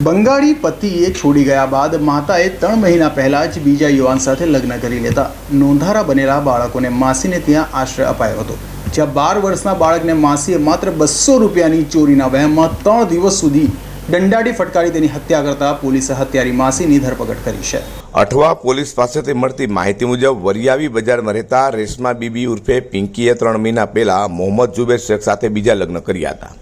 બંગાળી પતિએ છોડી ગયા બાદ માતાએ ત્રણ મહિના પહેલાં જ બીજા યુવાન સાથે લગ્ન કરી લેતા નોંધારા બનેલા બાળકોને માસીને ત્યાં આશ્રય અપાયો હતો. જ્યાં બાર વર્ષના બાળકને માસીએ માત્ર બસો રૂપિયાની ચોરીના વહેમમાં ત્રણ દિવસ સુધી દંડાડી ફટકારી તેની હત્યા કરતા પોલીસે હત્યારી માસીની ધરપકડ કરી છે. અઠવા પોલીસ પાસેથી મળતી માહિતી મુજબ વરિયાવી બજારમાં રહેતા રેશમા બીબી ઉર્ફે પિંકીએ ત્રણ મહિના પહેલા મોહમ્મદ જુબેર શેખ સાથે બીજા લગ્ન કર્યા હતા.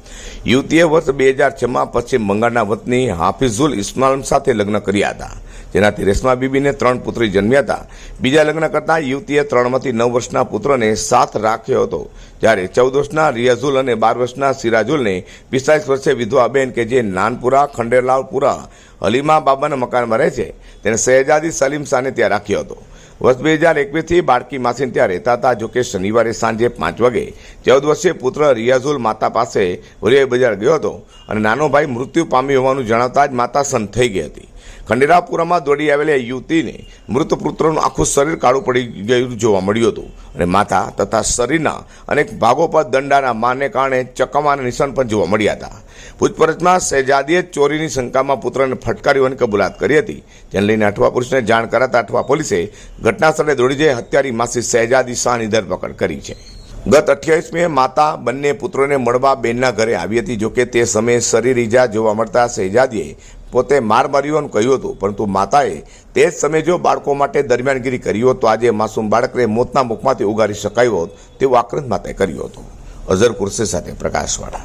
યુવતીએ વર્ષ બે હજાર છમાં પશ્ચિમ બંગાળના વતની હાફિઝુલ ઇસ્માલ સાથે લગ્ન કર્યા હતા. જેનાથી રેશમા બીબીને ત્રણ પુત્રી જન્મ્યા હતા. બીજા લગ્ન કરતા યુવતીએ ત્રણમાંથી નવ વર્ષના પુત્રને સાથ રાખ્યો હતો. જ્યારે ચૌદ વર્ષના રિયાઝુલ અને બાર વર્ષના સિરાજુલને પિસ્તાલીસ વર્ષે વિધવા બેન કે જે નાનપુરા ખંડેલાલપુરા હલીમા બાબાના મકાનમાં રહે છે, તેને સહેજાદી સલીમ શાહને ત્યાં રાખ્યો હતો. વર્ષ બે હજાર એકવીસથી બાળકી માસીને ત્યાં રહેતા હતા જોકે શનિવારે સાંજે પાંચ વાગે ચૌદ વર્ષીય પુત્ર રિયાઝુલ માતા પાસે વરિયાઈ બજાર ગયો હતો અને નાનો ભાઈ મૃત્યુ પામ્યો હોવાનું જણાવતા જ માતા સન થઈ ગઈ હતી. ખંડેરાપુરામાં દોડી આવેલી યુવતીને મૃત પુત્રનું આખું શરીર કાળું પડી ગયું જોવા મળ્યું હતું. અને માથા તથા શરીરના અનેક ભાગો પર દંડાના મારને કારણે ચકમાના નિશાન પણ જોવા મળ્યા હતા. પૂછપરછમાં શહેજાદીએ ચોરીની શંકામાં પુત્રને ફટકાર્યો અને કબૂલાત કરી હતી. જેને લઈને અઠવા પુરુષને જાણ કરાતા અઠવા પોલીસે ઘટના સ્થળે દોડી જઈ હત્યારી માસી શહેજાદી શાહની ધરપકડ કરી છે. ગત અઠ્યાવીસમીએ માતા બંને પુત્રોને મળવા બેનના ઘરે આવી હતી. જોકે તે સમયે શરીર ઈજા જોવા મળતા શહેજાદીએ પોતે માર માર્યું કહ્યું હતું. પરંતુ માતાએ તે જ સમયે જો બાળકો માટે દરમિયાનગીરી કરી હોત, તો આજે માસૂમ બાળકને મોતના મુખમાંથી ઉગારી શકાયું હોત તેવું આક્રંદ માતાએ કર્યું હતું. અઝર કુરશી સાથે પ્રકાશવાળા.